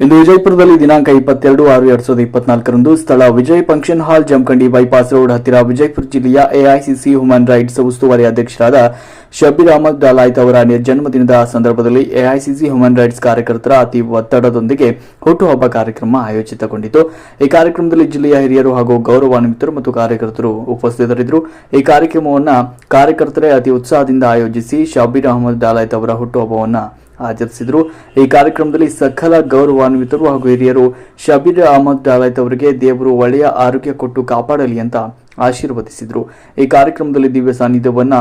ಇಂದು ವಿಜಯಪುರದಲ್ಲಿ ದಿನಾಂಕ ಇಪ್ಪತ್ತೆರಡು ಆರು ಎರಡ್ ಸಾವಿರದ ಇಪ್ಪತ್ನಾಲ್ಕರಂದು ಸ್ಥಳ Vijay function hall Jamkhandi bypass road ಹತ್ತಿರ ವಿಜಯಪುರ ಜಿಲ್ಲೆಯ ಎಐಸಿಸಿ ಹ್ಯೂಮನ್ ರೈಟ್ಸ್ ಉಸ್ತುವಾರಿ ಅಧ್ಯಕ್ಷರಾದ ಶಬೀರ್ ಅಹಮದ್ ಡಾಲಾಯ್ತ್ ಅವರ ಜನ್ಮದಿನದ ಸಂದರ್ಭದಲ್ಲಿ ಎಐಸಿಸಿ ಹ್ಯೂಮನ್ ರೈಟ್ಸ್ ಕಾರ್ಯಕರ್ತರ ಅತಿ ಒತ್ತಡದೊಂದಿಗೆ ಹುಟ್ಟುಹಬ್ಬ ಕಾರ್ಯಕ್ರಮ ಆಯೋಜಿತಗೊಂಡಿತು. ಈ ಕಾರ್ಯಕ್ರಮದಲ್ಲಿ ಜಿಲ್ಲೆಯ ಹಿರಿಯರು ಹಾಗೂ ಗೌರವಾನ್ವಿತರು ಮತ್ತು ಕಾರ್ಯಕರ್ತರು ಉಪಸ್ಥಿತರಿದ್ದರು. ಈ ಕಾರ್ಯಕ್ರಮವನ್ನು ಕಾರ್ಯಕರ್ತರೇ ಅತಿ ಉತ್ಸಾಹದಿಂದ ಆಯೋಜಿಸಿ ಶಬೀರ್ ಅಹಮದ್ ಡಾಲಾಯ್ತ್ ಅವರ ಹುಟ್ಟುಹಬ್ಬವನ್ನ ಆಚರಿಸಿದರು. ಈ ಕಾರ್ಯಕ್ರಮದಲ್ಲಿ ಸಕಲ ಗೌರವಾನ್ವಿತರು ಹಾಗೂ ಹಿರಿಯರು ಶಬೀರ್ ಅಹಮದ್ ಡಾಲೈತ್ ಅವರಿಗೆ ದೇವರು ಒಳ್ಳೆಯ ಆರೋಗ್ಯ ಕೊಟ್ಟು ಕಾಪಾಡಲಿ ಅಂತ ಆಶೀರ್ವದಿಸಿದರು. ಈ ಕಾರ್ಯಕ್ರಮದಲ್ಲಿ ದಿವ್ಯ ಸಾನ್ನಿಧ್ಯವನ್ನ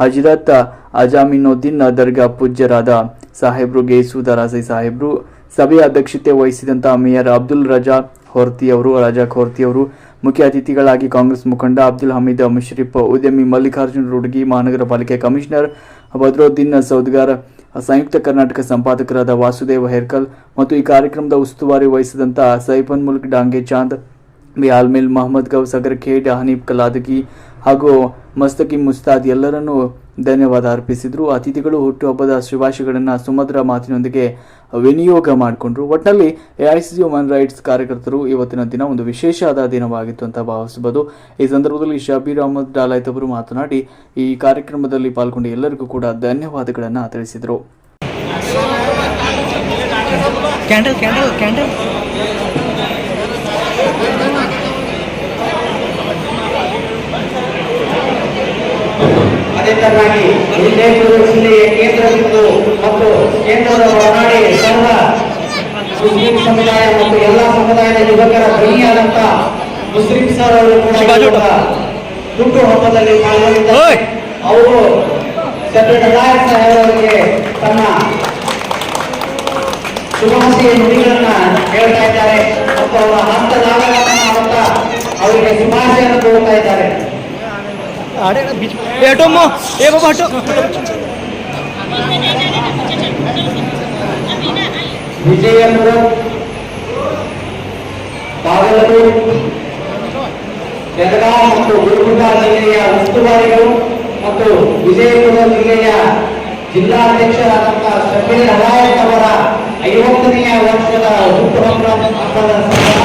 ಹಜರತ್ ಅಜಾಮಿನುದ್ದೀನ್ ದರ್ಗಾ ಪೂಜ್ಯರಾದ ಸಾಹೇಬ್ರು ಗೇಸುದರಾಸೈ ಸಾಹೇಬ್ರು ಸಭೆಯ ಅಧ್ಯಕ್ಷತೆ ವಹಿಸಿದಂತಹ ಮೇಯರ್ ಅಬ್ದುಲ್ ರಜಾ ಹೊರ್ತಿ ಅವರು, ರಜಾ ಖೋರ್ತಿ ಅವರು, ಮುಖ್ಯ ಅತಿಥಿಗಳಾಗಿ ಕಾಂಗ್ರೆಸ್ ಮುಖಂಡ ಅಬ್ದುಲ್ ಹಮೀದ್ ಮುಷರಿಫ್ ಉದ್ಯಮಿ ಮಲ್ಲಿಕಾರ್ಜುನ ರುಡ್ಗಿ, ಮಹಾನಗರ ಪಾಲಿಕೆ ಕಮಿಷನರ್ ಬದ್ರುದ್ದೀನ್ ಸೌದ್ಗಾರ್ ಸಂಯುಕ್ತ ಕರ್ನಾಟಕ ಸಂಪಾದಕರಾದ ವಾಸುದೇವ ಹೆರ್ಕಲ್ ಮತ್ತು ಈ ಕಾರ್ಯಕ್ರಮದ ಉಸ್ತುವಾರಿ ವಹಿಸಿದಂತ ಸೈಫನ್ ಮುಲ್ಕ್ ಡಾಂಗೆ ಚಾಂದ್ ಬಿಯಾಲ್ಮಿಲ್ ಮೊಹಮ್ಮದ್ ಗೌಸ್ ಅಗರ್ ಖೇಡ್, ಹನೀಫ್ ಕಲಾದಗಿ ಹಾಗೂ ಮಸ್ತಕಿ ಮುಸ್ತಾದ್ ಎಲ್ಲರನ್ನೂ ಧನ್ಯವಾದ ಅರ್ಪಿಸಿದ್ರು. ಅತಿಥಿಗಳು ಹುಟ್ಟುಹಬ್ಬದ ಶುಭಾಶಯಗಳನ್ನು ಸುಮಧುರ ಮಾತಿನೊಂದಿಗೆ ವಿನಿಯೋಗ ಮಾಡಿಕೊಂಡ್ರು. ಒಟ್ಟಿನಲ್ಲಿ ಎಐಸಿಸಿ ಹ್ಯೂಮನ್ ರೈಟ್ಸ್ ಕಾರ್ಯಕರ್ತರು ಇವತ್ತಿನ ದಿನ ಒಂದು ವಿಶೇಷವಾದ ದಿನವಾಗಿತ್ತು ಅಂತ ಭಾವಿಸಬಹುದು. ಈ ಸಂದರ್ಭದಲ್ಲಿ ಶಬೀರ್ ಅಹಮದ್ ಡಾಲಾಯ್ತ್ ಅವರು ಮಾತನಾಡಿ, ಈ ಕಾರ್ಯಕ್ರಮದಲ್ಲಿ ಪಾಲ್ಗೊಂಡ ಎಲ್ಲರಿಗೂ ಕೂಡ ಧನ್ಯವಾದಗಳನ್ನು ತಿಳಿಸಿದರು. ಕ್ಯಾಂಡಲ್ ಕ್ಯಾಂಡಲ್ ಕ್ಯಾಂಡಲ್ ತರನಾಗಿ ವಿಜಯಪುರ ಜಿಲ್ಲೆಯ ಕೇಂದ್ರ ಬಿಂದು ಮತ್ತು ಕೇಂದ್ರದ ಒಳನಾಡಿ ಸರ್ವ ಮುಸ್ಲಿಂ ಸಮುದಾಯ ಮತ್ತು ಎಲ್ಲ ಸಮುದಾಯದ ಯುವಕರ ಧ್ವನಿಯಾದಂತ ಮುಸ್ಲಿಂ ಸರ್ ಅವರು ಕೂಡ ಹುಟ್ಟು ಹಬ್ಬದಲ್ಲಿ ಪಾಲ್ಗೊಂಡಿದ್ದಾರೆ. ಅವರು ನಾಯಕ್ ಸಾಹೇಬ್ ಅವರಿಗೆ ತಮ್ಮ ಶುಭಾಶಯ ನುಡಿಗಳನ್ನ ಹೇಳ್ತಾ ಇದ್ದಾರೆ ಮತ್ತು ಅವರ ಹಂತ ಮಾಡುತ್ತಾ ಅವರಿಗೆ ಶುಭಾಶಯವನ್ನು ಕೊಡ್ತಾ ಇದ್ದಾರೆ. అరే ఏటమ్మో ఏ బాబు అటు విజయనగరం పాదలూరు ಗದಗ ಮತ್ತು ಗುರುಗುಂಡ ಜಿಲ್ಲೆಯ ಉಸ್ತುವಾರಿಗಳು ಮತ್ತು ವಿಜಯಪುರ ಜಿಲ್ಲೆಯ ಜಿಲ್ಲಾಧ್ಯಕ್ಷರಾದಂತಹ ಸಭೆ ಹಲಾಯತ್ ಅವರ ಐವತ್ತನೆಯ ವರ್ಷದ ಹುಟ್ಟುಹಬ್ಬ ಹಬ್ಬದ ಸಂಭ್ರಮ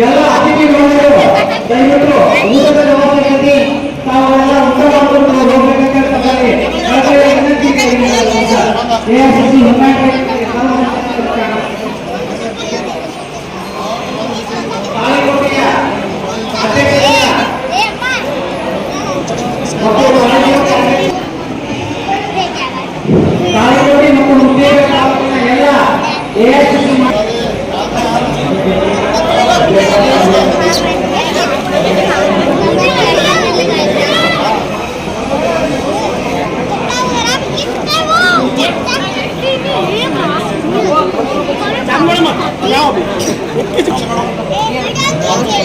ಎಲ್ಲ ಅತಿಥಿ ದಯವಿಟ್ಟು ಊಟದ ವ್ಯವಸ್ಥೆಯಲ್ಲಿ ತಾವೆಲ್ಲ ಊಟ ಮಾಡಿಕೊಂಡು ಹೋಗ್ಬೇಕಂತ ವಿನಂತಿ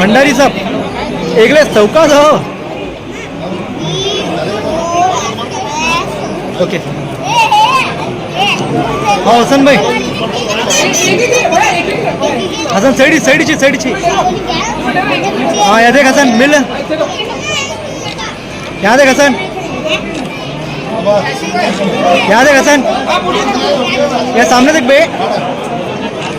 भंडारी साहब एकले चौकात हो। ओके। हो, हसन भाई। हसन साईडी साईडची साईडची हाँ या देख हसन, मिल। यहाँ देख हसन। यहाँ देख हसन। या सामने देख बे।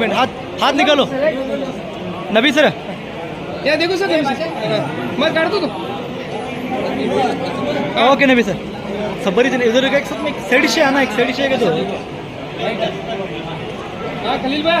मिनट हाथ हाथ निकालो। नबी सर। या देखो सर मैं काट तो। ओके नबी सर। सब बरी जन इधर एक साथ में एक साइडशे आहे आना एक साइडशे आहे का तो। हाँ खलील भाई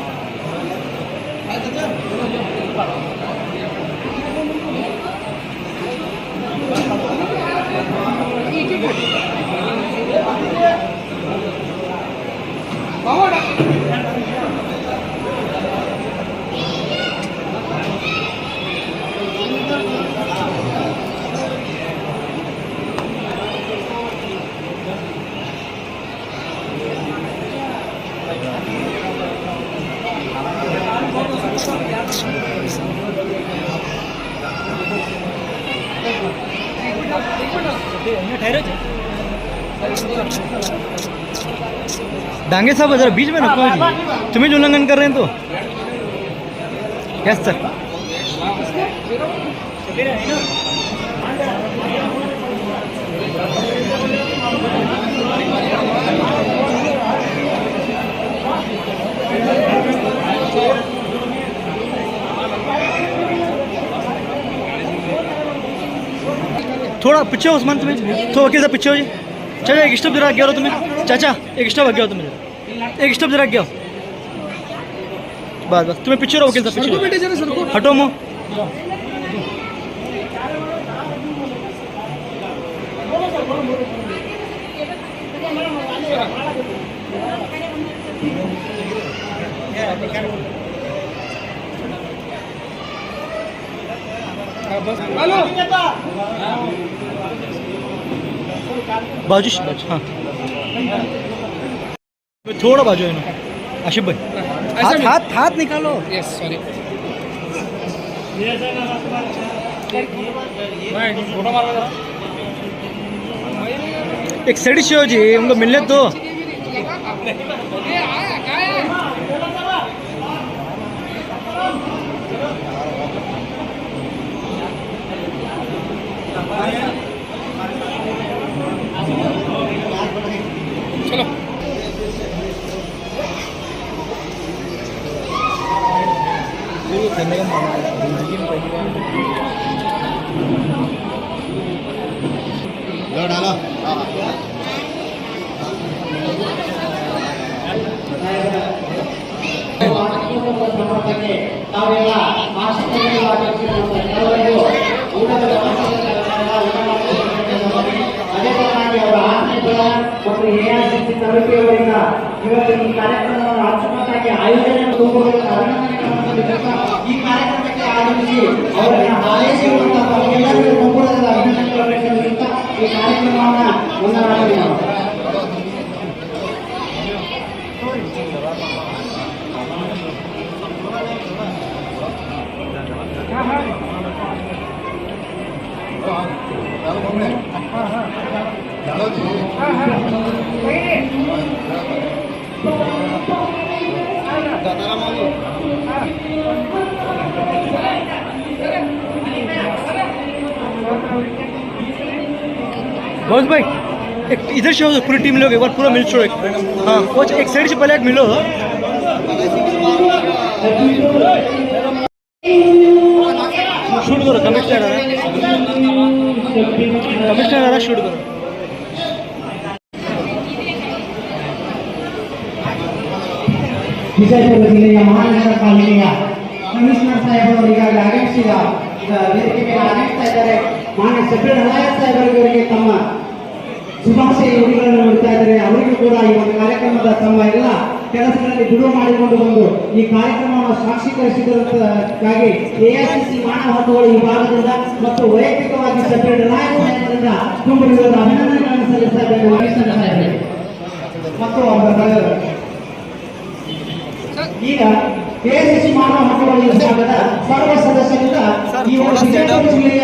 Bawa dah. डांगे साहब, जरा बीच में रखो जी। तुम्हें जो उल्लंघन कर रहे हैं तो? यस सर थोड़ा पीछे हो उस मंथ में। तुम्हें थोड़ा किस पीछे हो जी। चाचा एक स्टॉप जरा गया तुम्हें। चाचा, एक स्टेप आगे हो तुम्हें। एक स्टॉप जरा गया बस बस तुम्हें पीछे रहो, वकील साहब, पीछे हटो मुँह। हॅलो। बाजू बाजू हां. थोड़ा बाजू है ना. आशिफ भाई. हाथ हाथ हाथ निकालो. येस सॉरी एक साइड से हो जी उनको मिलने दो ಆಗಮಿಸಿರುವಂತ ಎಲ್ಲರಿಗೂ ಊಟದ ಅದೇ ತರನಾಗಿ ಅವರ ಆತ್ಮೀಯಗಳ ಮತ್ತು ಎಐಸಿಸಿ ತರಬೇತಿಯವರಿಂದ ಇವತ್ತು ಈ ಕಾರ್ಯಕ್ರಮವನ್ನು ಅಚ್ಚುಕಟ್ಟಾಗಿ ಆಯೋಜನೆ ಈ ಕಾರ್ಯಕ್ರಮಕ್ಕೆ ಆಗಮಿಸಿ ಅವರನ್ನು ಹಾರೈಸಿರುವಂತಹ ತಮಗೆಲ್ಲರಿಗೂ ಮುಂಬುರದ ಅಭಿನಂದನೆಗಳನ್ನು ಈ ಕಾರ್ಯಕ್ರಮವನ್ನು मनोज भाई, एक इधर से हो तो पूरी टीम लोग एक बार पूरा मिल छोड़ो एक। हाँ कोच एक साइड से पहले एक मिलो हाँ। शूट करो, कमिश्नर आ रहा है। कमिश्नर आ रहा शूट करो। विजयपूर जिल्ह्याच्या महानगरपालिकेला कमिशनर साहेब अधिकारी आदेश दिला वेदिकेवर आदेश साहेब ಮಾನ್ಯ ಸಭ್ಯ ನಾಯಕ್ ಸಾಹೇಬರಿಗೆ ತಮ್ಮ ಶುಭಾಶಯ ನುಡಿಗಳನ್ನು ನೀಡ್ತಾ ಇದ್ದಾರೆ. ಅವರಿಗೂ ಕೂಡ ಈ ಒಂದು ಕಾರ್ಯಕ್ರಮದ ತಮ್ಮ ಎಲ್ಲ ಕೆಲಸಗಳಲ್ಲಿ ಬಿಡುವು ಮಾಡಿಕೊಂಡು ಬಂದು ಈ ಕಾರ್ಯಕ್ರಮವನ್ನು ಸಾಕ್ಷೀಕರಿಸಿದಕ್ಕಾಗಿ ಎಐಸಿಸಿ ಮಾನವ ಹಕ್ಕುಗಳ ವಿಭಾಗದಿಂದ ಮತ್ತು ವೈಯಕ್ತಿಕವಾಗಿ ಸಭ್ಯ ನಾಯಕ್ ಸಾಹೇಬರಿಂದ ತುಂಬಿರುವುದರ ಅಭಿನಂದನೆಗಳನ್ನು ಕಮಿಷನರ್ ಮತ್ತು ಅವರ. ಈಗ ಎಐಸಿಸಿ ಮಾನವ ಹಕ್ಕುಗಳ ವಿಭಾಗದ ಸರ್ವ ಸದಸ್ಯರಿಂದ ಈ ಒಂದು ಜಿಲ್ಲೆಯ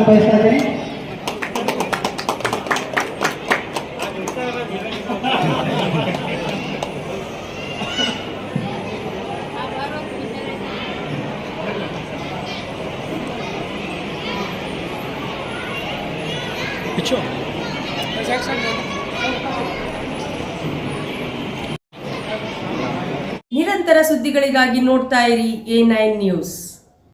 ನ್ಯೂಸ್